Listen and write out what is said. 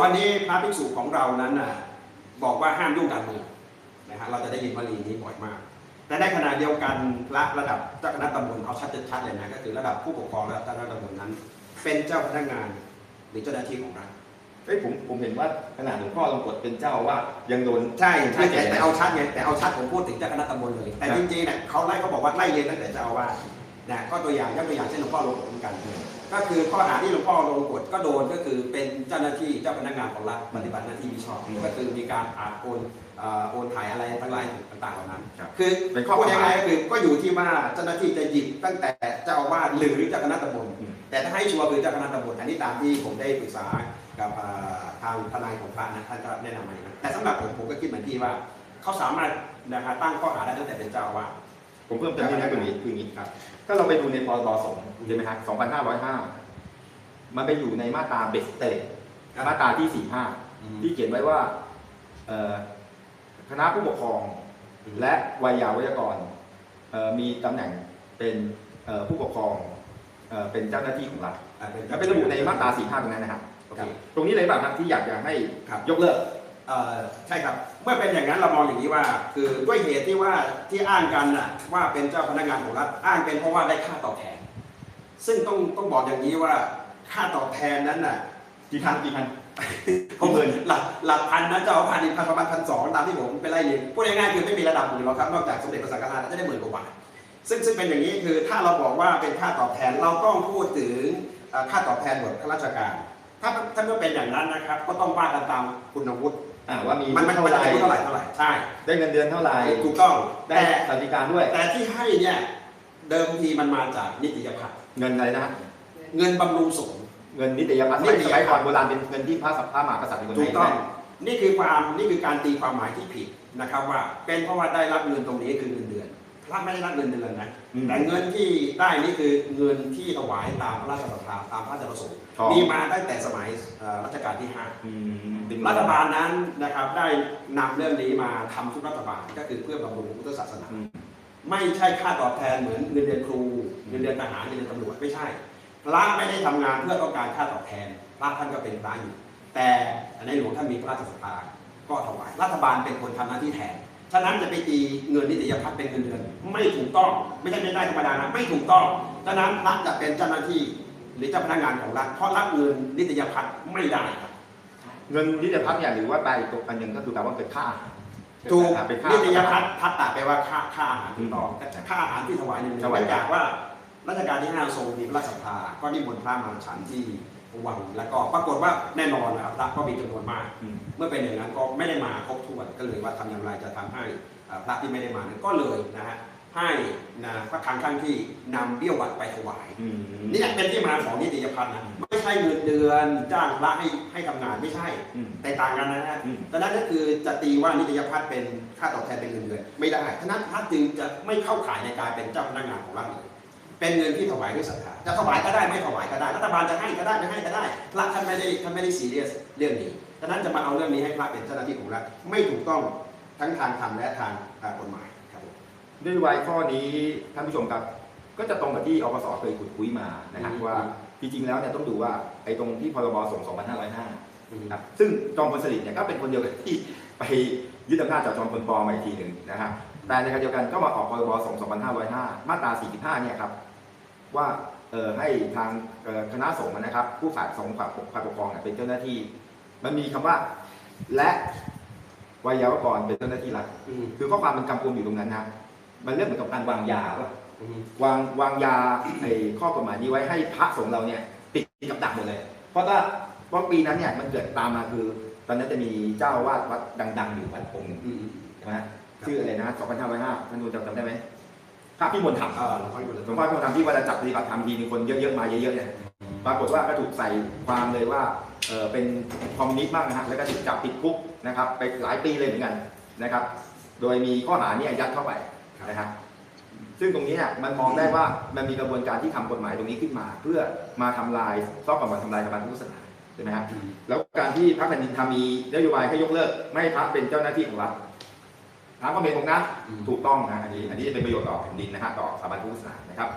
ตอนนี้พระภิกษุของเรานั้นน่ะบอกว่าห้ามยุ่งการเมืองนะฮะเราจะได้ยินวลีนี้บ่อยมาก แต่ในขณะเดียวกันพระระดับเจ้าคณะตำบลเอาชัดชัดๆเลยนะก็คือระดับผู้ปกครองระดับเจ้าคณะตำบลนั้น เป็นเจ้าพนักงานหรือเจ้าหน้าที่ของรัฐเฮ้ยผมผมเห็นว่าขนาดหลวงพ่อลงกฎเป็นเจ้าอาว่าสยังโดนใช่ใช่แต่ไม่เกี่ยวแต่เอาชัดไงแต่เอาชัดผมพูดถึงเจ้าคณะตำบลเลย แต่ครับจริงๆเนี่ยเขาไล่เขาบอกว่าไล่เรียนตั้งแต่เจ้าอาวาส นะก็ตัวอย่างยกตัวอย่างเช่นหลวงพ่อลงกฎเหมือนกัน ก็คือข้อหาที่หลวงพ่อลงกฎก็โดนก็คือเป็นเจ้าหน้าที่เจ้าพนักงานของรัฐปฏิบัติหน้าที่มิชอบอืมก็คือมีการอาโอนเอ่อโอนถ่ายอะไรทั้งหลายต่างๆเหล่านั้นครับคือเป็นข้อพูดกฎหยังมายไงก็คือก็อยู่ที่ว่าเจ้าหน้าที่จะหยิบตั้งแต่เจ้าอาวาสหรือเจ้าคณะตำบลอืมแต่ถ้าให้ชัวร์คือเจ้าคณะตำบลอันนี้ตามที่ผมได้ปรึกษากับเอ่อทางทนายของพระนะท่านก็แนะนำมาอย่างนั้นแต่สำหรับผมผมก็คิดเหมือนที่ว่าเขาสามารถนะฮะตั้งข้อหาได้ตั้งแต่เป็นเจ้าอาวาส ผมเพิ่มเติมนิดนึงคืออย่างนี้คืออย่างนี้ครับ ถ้าเราไปดูในพรบสงฆ์ใช่ไหมครับ2505มันไปอยู่ในมาตราเบสเตเลมาตราที่45ที่เขียนไว้ว่าเอ่อคณะผู้ปกครอง และวัยยาวัยกรเอ่อมีตำแหน่งเป็นเอ่อผู้ปกครองเอ่อเป็นเจ้าหน้าที่ของรัฐอ่าเป็นแล้วเป็นระบุในมาตรา45ตรงนั้นนะครับโอเคตรงนี้เลยแบบครับที่อยากจะให้ครับยกเลิกเอ่อ ใช่ครับ เมื่อเป็นอย่างนั้นเรามองอย่างนี้ว่า คือด้วยเหตุที่ว่าที่อ้างกันน่ะว่าเป็นเจ้าพนักงานของรัฐอ้างเป็นเพราะว่าได้ค่าตอบแทน ซึ่งต้องต้องบอกอย่างนี้ว่าค่าตอบแทนนั้นน่ะกี่พันกี่พันผมเงินหลักหลักพันนะเจ้าพันอีกพันประมาณพันสองตามที่ผมไปไล่เรียนพูดง่ายๆคือไม่มีระดับหมื่นหรอกครับนอกจากสมเด็จพระสังฆราชจะได้หมื่นกว่าบาทซึ่งซึ่งเป็นอย่างนี้คือถ้าเราบอกว่าเป็นค่าตอบแทนเราต้องพูดถึงเอ่อค่าตอบแทนบทข้าราชการ ถ้าถ้าเมื่อเป็นอย่างนั้นนะครับ ก็ต้องว่ากันตามคุณวุฒิ อ่าว่ามีมันมันเท่ามันไหร่จะเป็นเท่าไหร่เท่าไหร่ใช่ได้เงินเดือนเท่าไหร่ถูกต้องได้แต่สวัสดิการด้วย แต่ที่ให้เนี่ยเดิมทีมันมาจากนิติพัฒน์เงินอะไรนะฮะเงินบำรุงสงฆ์เงินนิตยพัฒน์สนิมัยตยสพัฒน์มัยก่อนโบราณเป็นเงินที่พระสัพพระมหากษัตริย์เป็นคนถูให้กต้องนี่คือความนี่คือการตีความหมายที่ผิดนะครับว่าเป็นเพราะว่าได้รับเงินตรงนี้คือเงินเดือน พระไม่ได้รับเงินเดือนนะอืมแต่เงินที่ได้นี่คือเงินที่ถวายตามพระราชบัญชาตามพระราชประสงค์ทองมีมาตั้งแต่สมัยเอ่อรัชกาลที่ห้าอืมเป็นรัฐบาลนั้นนะครับได้นำเรื่องนี้มาทำทุกรัฐบาลก็คือเพื่อบำรุงพุทธศาสนาอืมไม่ใช่ค่าตอบแทนเหมือนเงินเดือนครูเงินเดือนทหารเงินเดือนตำรวจไม่ใช่พระไม่ได้ทำงานเพื่อต้องการค่าตอบแทนพระท่านก็เป็นพระอยู่แต่ในหลวงท่านมีพระราชสภาก็ถวายรัฐบาลเป็นคนทำหน้าที่แทน ฉะนั้นจะไปตีเงินนิติพัฒน์เป็นเงินเดือน ไม่ถูกต้อง ไม่ใช่ไม่ได้ธรรมดานะไม่ถูกต้องฉะนั้นรัฐจะเป็นเจ้าหน้าที่ หรือเจ้าพนักงานของรัฐเพราะรับเงินนิติพัฒน์ไม่ได้ครับเงินนิตยพัฒน์เนี่ยหรือว่าแปลอีกตัวอันหนึ่งก็คือแปลว่าเป็นค่าอาหารถูกอ่าเป็นค่านิตยพัฒน์พัฒตาแปลว่าค่าค่าอาหารถูกต้องแต่ค่าอาหารที่ถวายเนี่ยถวายเนื่องจากว่ารัชกาลที่ห้าทรงมีพระราชศรัทธาก็นิมนต์พระมาฉันที่ วัง แล้วก็ปรากฏว่าแน่นอนนะครับพระก็มีจำนวนมากอืมเมื่อเป็นอย่างนั้นก็ไม่ได้มาครบถ้วนก็เลยว่าทำอย่างไรจะทำให้เอ่อพระที่ไม่ได้มานั้นก็เลยนะฮะให้นะพระคลังข้างที่นำเบี้ยวัดไปถวายอืมนี่เป็นที่มาของนิติพัฒน์นะไม่ใช่เงินเดือนจ้างพระให้ให้ทำงานไม่ใช่อืมแต่ต่างกันนะฮะอืมดังนั้นก็คือจะตีว่านิติพัฒน์เป็นค่าตอบแทนเป็นเงินเดือน ไม่ได้ฉะนั้นพระจึงจะไม่เข้าข่ายในการเป็นเจ้าพนักงานของรัฐเลย เป็นเงินที่ถวายด้วยศรัทธาจะถวายก็ได้ไม่ถวายก็ได้รัฐบาลจะให้ก็ได้ไม่ให้ก็ได้พระท่านไม่ได้ท่านไม่ได้ซีเรียสเรื่องนี้ฉะนั้นจะมาเอาเรื่องนี้ให้พระเป็นเจ้าหน้าที่ของรัฐไม่ถูกต้องทั้งทางธรรมและทางอ่ากฎหมายครับผมด้วยวัยข้อนี้ท่านผู้ชมครับ ก็จะตรงกับที่อปสเคยขุดคุยมานะครับอืมว่าจริงๆแล้วเนี่ยต้องดูว่าไอ้ตรงที่พรบส่ง 2505อืมครับซึ่งจอมพลสฤษดิ์เนี่ยก็เป็นคนเดียวกับที่ไปยึดอำนาจจากจอมพลปอมาอีกทีหนึ่งนะครับแต่ในขณะเดียวกันก็มาออกพรบส่ง 2505 มาตรา 45 เนี่ยครับ ว่าเอ่อให้ทางเอ่อคณะสงฆ์นะครับ ผู้ฝ่ายสงฆ์ฝ่ายปกฝ่ายปกครองเนี่ยเป็นเจ้าหน้าที่ มันมีคำว่า และวัยยาวกรเป็นเจ้าหน้าที่รัฐอืมคือข้อความมันกำกวมอยู่ตรงนั้นนะมันเรื่องเหมือนกับการวางยาป่ะอืมวางวางยาไอ้ข้อกฎหมายนี้ไว้ให้พระสงฆ์เราเนี่ย ติดกับดักหมดเลย เพราะว่าเพราะปีนั้นเนี่ยมันเกิดตามมาคือ ตอนนั้นจะมีเจ้าอาวาดวัดดัง ๆ อยู่วัดองค์หนึ่งอืมใช่ไหมชื่ออะไรนะ2505ท่านดูจำจำได้ไหม พระพิมลธรรมหลวงพ่ออยู่เลยหลวงพ่อพิมลธรรมที่เวลาจัดปฏิบัติธรรมทีมีคนเยอะๆมาเยอะๆเนี่ยปรากฏว่าก็ถูกใส่ความเลยว่าเป็นคอมมิวนิสต์บ้างนะฮะแล้วก็ถูกจับติดคุกนะครับไปหลายปีเลยเหมือนกันนะครับ โดยมีข้อหาเนี่ยยัดเข้าไปนะครับซึ่งตรงนี้เนี่ยมันมองได้ว่ามันมีกระบวนการที่ทำกฎหมายตรงนี้ขึ้นมา เพื่อมาทำลายซอกกำบังทำลายสถาบันพุทธศาสนาใช่ไหมครับแล้วการที่พระแผ่นดินทำมีนโยบายให้ยกเลิก ไม่ให้พระเป็นเจ้าหน้าที่ของรัฐ พระก็เป็นตรงนั้นอืมถูกต้องนะอันนี้ อันนี้เป็นประโยชน์ต่อแผ่นดินนะฮะต่อสถาบันพุทธศาสนานะครับ